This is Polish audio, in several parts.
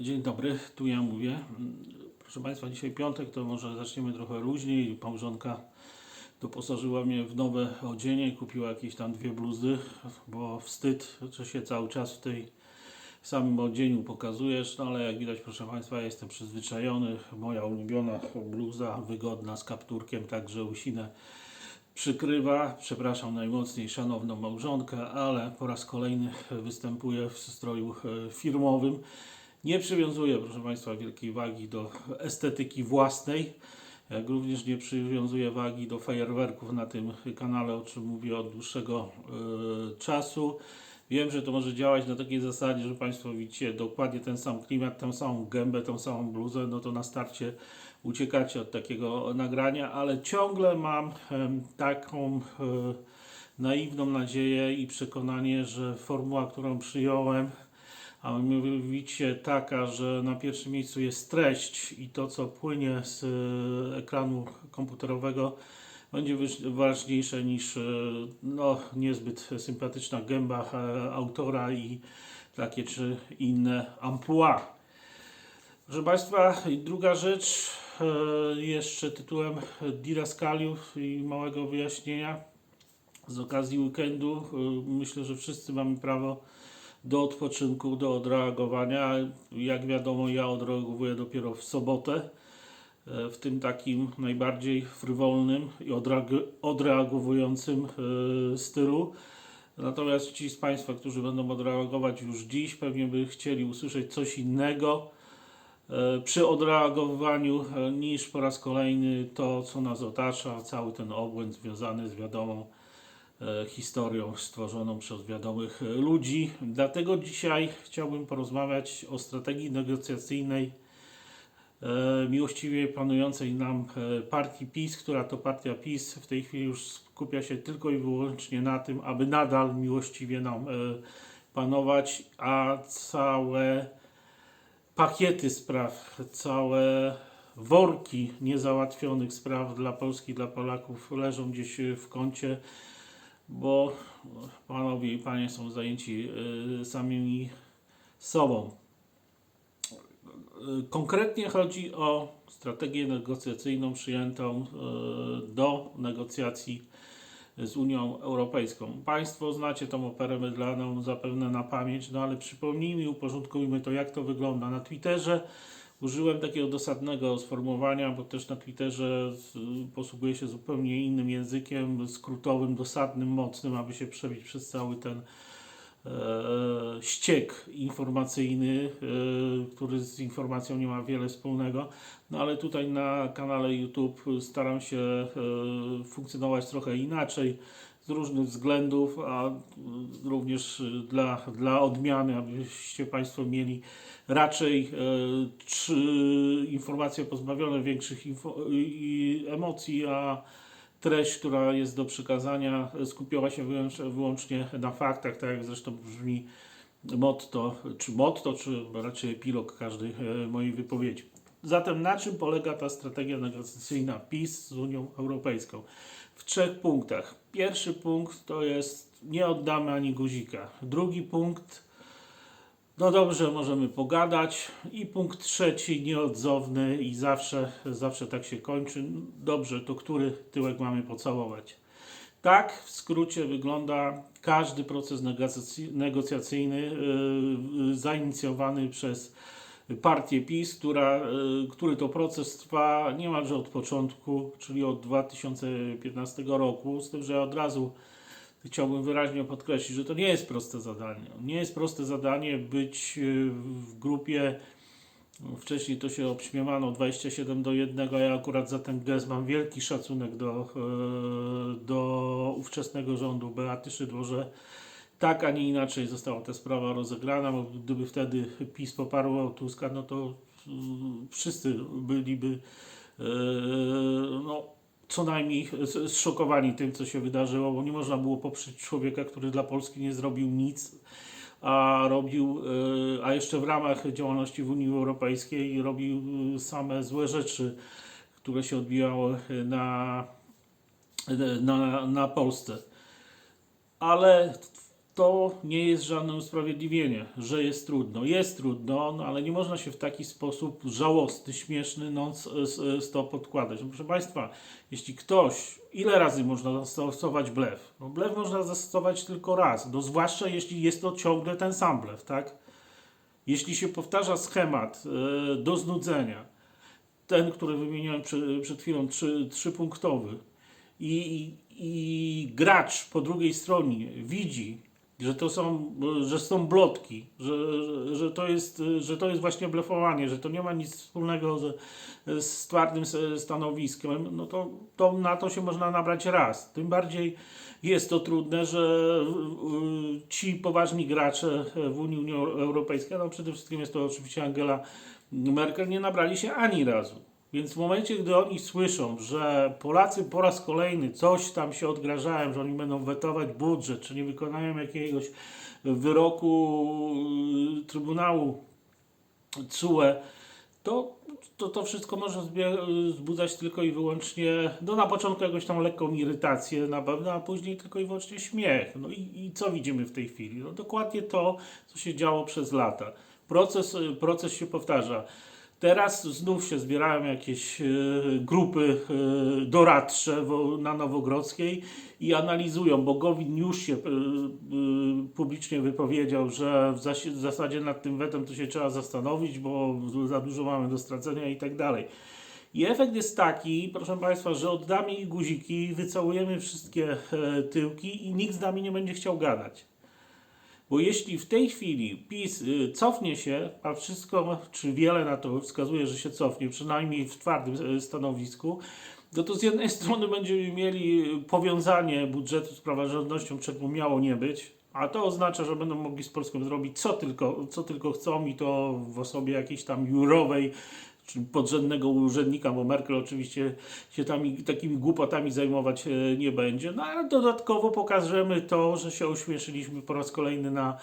Dzień dobry, tu ja mówię. Proszę Państwa, dzisiaj piątek, to może zaczniemy trochę luźniej. Małżonka doposażyła mnie w nowe odzienie, kupiła jakieś tam dwie bluzy, bo wstyd, że się cały czas w tej samym odzieniu pokazujesz, no ale jak widać, proszę Państwa, ja jestem przyzwyczajony. Moja ulubiona bluza, wygodna, z kapturkiem, także łysinę przykrywa. Przepraszam najmocniej szanowną małżonkę, ale po raz kolejny występuję w stroju e, firmowym. Nie przywiązuję, proszę Państwa, wielkiej wagi do estetyki własnej, jak również nie przywiązuję wagi do fajerwerków na tym kanale, o czym mówię od dłuższego e, czasu. Wiem, że to może działać na takiej zasadzie, że Państwo widzicie dokładnie ten sam klimat, tę samą gębę, tą samą bluzę, no to na starcie uciekacie od takiego nagrania, ale ciągle mam em, taką e, naiwną nadzieję i przekonanie, że formuła, którą przyjąłem, a mianowicie taka, że na pierwszym miejscu jest treść i to, co płynie z e, ekranu komputerowego, będzie ważniejsze niż e, no, niezbyt sympatyczna gęba e, autora i takie czy inne amplua. Proszę Państwa, druga rzecz, jeszcze tytułem Diraskaliów i małego wyjaśnienia z okazji weekendu. Myślę, że wszyscy mamy prawo do odpoczynku, do odreagowania. Jak wiadomo, ja odreagowuję dopiero w sobotę, e, w tym takim najbardziej frywolnym i odreag- odreagowującym e, stylu. Natomiast ci z Państwa, którzy będą odreagować już dziś, pewnie by chcieli usłyszeć coś innego e, przy odreagowywaniu e, niż po raz kolejny to, co nas otacza, cały ten obłęd związany z wiadomą historią stworzoną przez wiadomych e, ludzi. Dlatego dzisiaj chciałbym porozmawiać o strategii negocjacyjnej e, miłościwie panującej nam e, partii PiS, która to partia PiS w tej chwili już skupia się tylko i wyłącznie na tym, aby nadal miłościwie nam e, panować, a całe pakiety spraw, całe worki niezałatwionych spraw dla Polski, dla Polaków leżą gdzieś w kącie, bo panowie i panie są zajęci y, samymi sobą. Y, Konkretnie chodzi o strategię negocjacyjną przyjętą y, do negocjacji z Unią Europejską. Państwo znacie tą operę mydlaną zapewne na pamięć, no ale przypomnijmy uporządkujmy to, jak to wygląda. Na Twitterze użyłem takiego dosadnego sformułowania, bo też na Twitterze posługuję się zupełnie innym językiem, skrótowym, dosadnym, mocnym, aby się przebić przez cały ten e, ściek informacyjny, e, który z informacją nie ma wiele wspólnego. No ale tutaj na kanale YouTube staram się e, funkcjonować trochę inaczej różnych względów, a e, również e, dla, dla odmiany, abyście Państwo mieli raczej e, informacje pozbawione większych info, i emocji, a treść, która jest do przekazania, skupiała się wyłącz- wyłącznie na faktach, tak jak zresztą brzmi motto, czy motto, czy raczej epilog każdej e, mojej wypowiedzi. Zatem na czym polega ta strategia negocjacyjna PiS z Unią Europejską? W trzech punktach. Pierwszy punkt to jest nie oddamy ani guzika. Drugi punkt no dobrze, możemy pogadać. I punkt trzeci, nieodzowny i zawsze, zawsze tak się kończy. Dobrze, to który tyłek mamy pocałować? Tak w skrócie wygląda każdy proces negocjacy- negocjacyjny yy, zainicjowany przez partię PiS, która, yy, który to proces trwa niemalże od początku, czyli od 2015 roku. Z tym, że od razu chciałbym wyraźnie podkreślić, że to nie jest proste zadanie. Nie jest proste zadanie być y, w grupie, no, wcześniej to się obśmiewano 27 do 1, ja akurat za ten gest mam wielki szacunek do, e, do ówczesnego rządu Beaty Szydło, że tak, a nie inaczej została ta sprawa rozegrana, bo gdyby wtedy PiS poparło Tuska, no to y, wszyscy byliby e, no, co najmniej zszokowani tym, co się wydarzyło, bo nie można było poprzeć człowieka, który dla Polski nie zrobił nic, a robił, e, a jeszcze w ramach działalności w Unii Europejskiej robił e, same złe rzeczy, które się odbijały na, na, na Polsce. Ale to nie jest żadne usprawiedliwienie, że jest trudno. Jest trudno, no ale nie można się w taki sposób żałosny, śmieszny non stop podkładać. Proszę Państwa, jeśli ktoś, ile razy można zastosować blef? No blef można zastosować tylko raz, no zwłaszcza jeśli jest to ciągle ten sam blef, tak? Jeśli się powtarza schemat e, do znudzenia, ten, który wymieniłem przy, przed chwilą, trzy, trzypunktowy, i, i, i gracz po drugiej stronie widzi, że to są, że są blotki, że, że, że, to jest, że to jest właśnie blefowanie, że to nie ma nic wspólnego z, z twardym stanowiskiem, no to, to na to się można nabrać raz. Tym bardziej jest to trudne, że ci poważni gracze w Unii Europejskiej, no przede wszystkim jest to oczywiście Angela Merkel, nie nabrali się ani razu. Więc w momencie, gdy oni słyszą, że Polacy po raz kolejny coś tam się odgrażają, że oni będą wetować budżet, czy nie wykonają jakiegoś wyroku y, Trybunału CUE, to to, to wszystko może zbie- wzbudzać tylko i wyłącznie, no na początku jakąś tam lekką irytację na pewno, a później tylko i wyłącznie śmiech. No i, i co widzimy w tej chwili? No dokładnie to, co się działo przez lata. Proces, proces się powtarza. Teraz znów się zbierają jakieś e, grupy e, doradcze na Nowogrodzkiej i analizują, bo Gowin już się e, publicznie wypowiedział, że w, zas- w zasadzie nad tym wetem to się trzeba zastanowić, bo za dużo mamy do stracenia i tak dalej. I efekt jest taki, proszę Państwa, że oddamy ich guziki, wycałujemy wszystkie tyłki i nikt z nami nie będzie chciał gadać. Bo jeśli w tej chwili PiS y, cofnie się, a wszystko, czy wiele na to wskazuje, że się cofnie, przynajmniej w twardym y, stanowisku, no to z jednej strony będziemy mieli powiązanie budżetu z praworządnością, czego miało nie być, a to oznacza, że będą mogli z Polską zrobić co tylko, co tylko chcą i to w osobie jakiejś tam jurowej, czy podrzędnego urzędnika, bo Merkel oczywiście się tam takimi głupotami zajmować e, nie będzie. No a dodatkowo pokażemy to, że się ośmieszyliśmy po raz kolejny na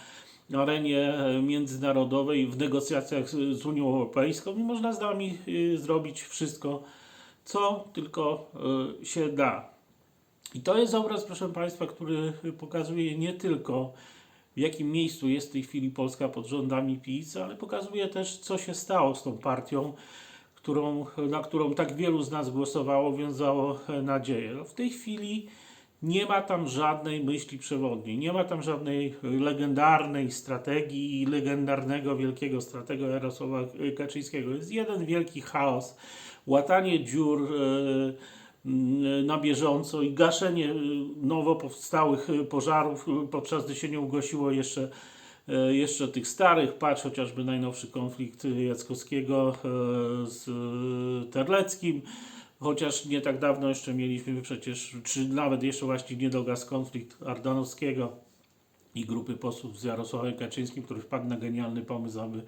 arenie e, międzynarodowej w negocjacjach z, Unią Europejską i można z nami e, zrobić wszystko, co tylko się da. I to jest obraz, proszę Państwa, który pokazuje nie tylko w jakim miejscu jest w tej chwili Polska pod rządami PiS, ale pokazuje też, co się stało z tą partią, którą, na którą tak wielu z nas głosowało, wiązało nadzieję. No, w tej chwili nie ma tam żadnej myśli przewodniej, nie ma tam żadnej legendarnej strategii i legendarnego wielkiego stratega Jarosława Kaczyńskiego. Jest jeden wielki chaos, łatanie dziur m, na bieżąco i gaszenie e, nowo powstałych e, pożarów, e, podczas gdy się nie ugasiło jeszcze jeszcze tych starych, patrz chociażby najnowszy konflikt Jackowskiego z Terleckim, chociaż nie tak dawno jeszcze mieliśmy przecież, czy nawet jeszcze właśnie niedogas konflikt Ardanowskiego i grupy posłów z Jarosławem Kaczyńskim, który wpadł na genialny pomysł, aby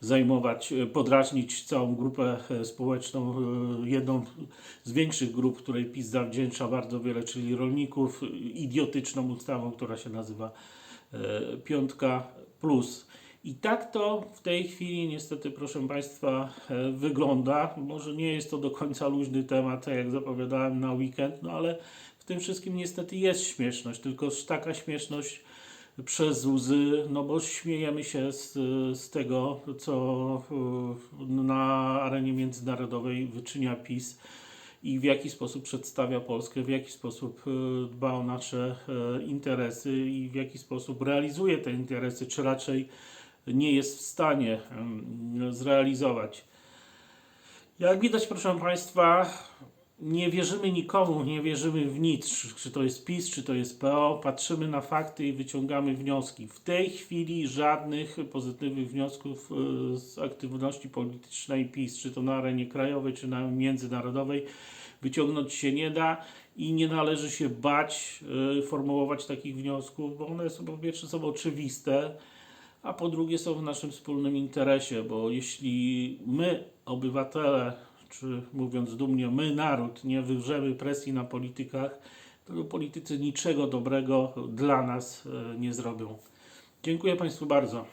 zajmować, e, podrażnić całą grupę e, społeczną, e, jedną z większych grup, której PiS zawdzięcza bardzo wiele, czyli rolników, idiotyczną ustawą, która się nazywa Piątka Plus. I tak to w tej chwili niestety, proszę Państwa, wygląda. Może nie jest to do końca luźny temat, tak jak zapowiadałem na weekend, no ale w tym wszystkim niestety jest śmieszność, tylko taka śmieszność przez łzy, no bo śmiejemy się z, z tego, co e, na arenie międzynarodowej wyczynia PiS i w jaki sposób przedstawia Polskę, w jaki sposób e, dba o nasze e, interesy i w jaki sposób realizuje te interesy, czy raczej nie jest w stanie em, zrealizować. Jak widać, proszę Państwa, nie wierzymy nikomu, nie wierzymy w nic, czy- to jest PiS, czy to jest PO. Patrzymy na fakty i wyciągamy wnioski. W tej chwili żadnych pozytywnych wniosków e, z aktywności politycznej PiS, czy to na arenie krajowej, czy na międzynarodowej, wyciągnąć się nie da i nie należy się bać e, formułować takich wniosków, bo one są po pierwsze są oczywiste, a po drugie są w naszym wspólnym interesie, bo jeśli my, obywatele, czy mówiąc dumnie, my, naród, nie wywrzemy presji na politykach, to politycy niczego dobrego dla nas e, nie zrobią. Dziękuję Państwu bardzo.